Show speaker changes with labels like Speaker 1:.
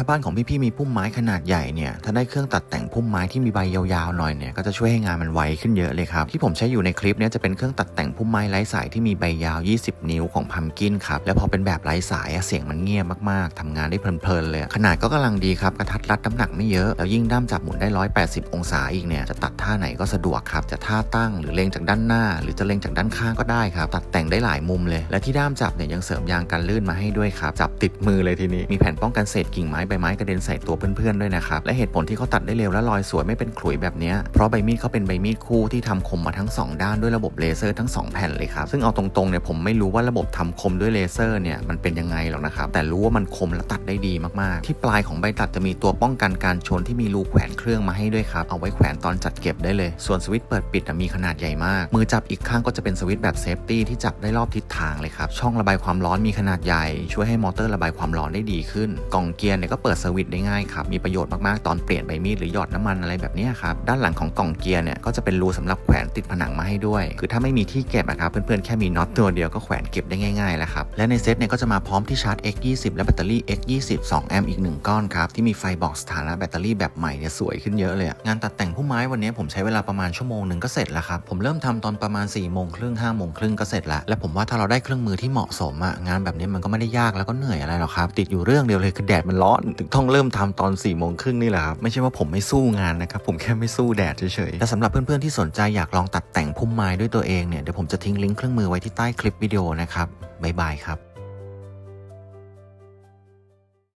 Speaker 1: ถ้าบ้านของพี่ๆมีพุ่มไม้ขนาดใหญ่เนี่ย ถ้าได้เครื่องตัดแต่งพุ่มไม้ที่มีใบยาวๆหน่อยเนี่ย ก็จะช่วยให้งานมันไวขึ้นเยอะเลยครับ ที่ผมใช้อยู่ในคลิปเนี้จะเป็นเครื่องตัดแต่งพุ่มไม้ไร้สายที่มีใบยาว 20 นิ้วของพัมกินครับ แล้วพอเป็นแบบไร้สายเสียงมันเงียบมากๆทำงานได้เพลินๆเลย ขนาดก็กำลังดีครับ กระทัดรัดน้ำหนักไม่เยอะ แล้วยิ่งด้ามจับหมุนได้ 180 องศาอีกเนี่ย จะตัดท่าไหนก็สะดวกครับ จะท่าตั้งหรือเล็งจากด้านหน้า หรือจะเล็งจากด้านข้างก็ได้ครับ ตัดแต่งได้หลายมุมเลย และที่ด้ามจับเนี่ยยังเสริมยางกันลื่นมาให้ด้วยครับ จับติดมือเลยทีนี้ มีแผ่นป้องกันเศษกิ่งไม้ใบไม้กระเด็นใส่ตัวเพื่อนๆด้วยนะครับ และเหตุผลที่เขาตัดได้เร็วและลอยสวยไม่เป็นขลุยแบบนี้เพราะใบมีดเขาเป็นใบมีดคู่ที่ทำคมมาทั้งสองด้านด้วยระบบเลเซอร์ทั้งสองแผ่นเลยครับ ซึ่งเอาตรงๆเนี่ยผมไม่รู้ว่าระบบทำคมด้วยเลเซอร์เนี่ยมันเป็นยังไงหรอกนะครับ แต่รู้ว่ามันคมและตัดได้ดีมากๆ ที่ปลายของใบตัดจะมีตัวป้องกันการชนที่มีรูแขวนเครื่องมาให้ด้วยครับ เอาไว้แขวนตอนจัดเก็บได้เลย ส่วนสวิตช์เปิดปิดมีขนาดใหญ่มาก มือจับอีกข้างก็จะเป็นสวิตช์แบบเซฟตี้ที่จับได้รอบทิศทางเลยครับ ช่องระบายความร้อนมีขนาดใหญ่ ช่วยให้มอเตอร์ระบายความร้อนได้ดีขึ้น กล่องเกียร์เนี่ยก็เปิดสวิตช์ได้ง่ายครับ มีประโยชน์มาก ๆ ตอนเปลี่ยนใบมีดหรือหยอดน้ำมันอะไรแบบนี้ครับ ด้านหลังของกล่องเกียร์เนี่ยก็จะเป็นรูสำหรับแขวนติดผนังมาให้ด้วย คือถ้าไม่มีที่เก็บอะครับ เพื่อน ๆ แค่มีน็อตตัวเดียวก็แขวนเก็บได้ง่าย ๆ แล้วครับ และในเซ็ตเนี่ยก็จะมาพร้อมที่ชาร์จ X20 และแบตเตอรี่ X20 2แอมป์อีก 1 ก้อนครับ ที่มีไฟบอกสถานะแบตเตอรี่แบบใหม่เนี่ยสวยขึ้นเยอะเลย งานตัดแต่งพุ่มไม้วันนี้ผมใช้เวลาประมาณชั่วโมงหนึ่งก็เสร็จแล้วครับ ผมเริ่มทำตอนประมาณ4ี่โมงครึ่งห้าโมงครึ่งก็เสร็จแล้วและผมว่าถ้าเราได้เครื่องมือที่เหมาะสมอะงานแบบนี้มันก็ไม่ได้ยากแล้วก็เหนื่อยอะไรหรอกครับติดอยู่เรื่องเดียวเลยคือแดดมันร้อนถึงต้องเริ่มทำตอน4ี่โมงครึ่งนี่แหละครับ ไม่ใช่ว่าผมไม่สู้งานนะครับ ผมแค่ไม่สู้แดดเฉยๆแต่สำหรับเพื่อนๆที่สนใจอยากลองตัดแต่งพุ่มไม้ด้วยตัวเองเนี่ย เดี๋ยวผมจะทิ้งลิงก์เครื่องมือไว้ที่ใต้คลิปวิดีโอนะครับบ๊ายบายครับ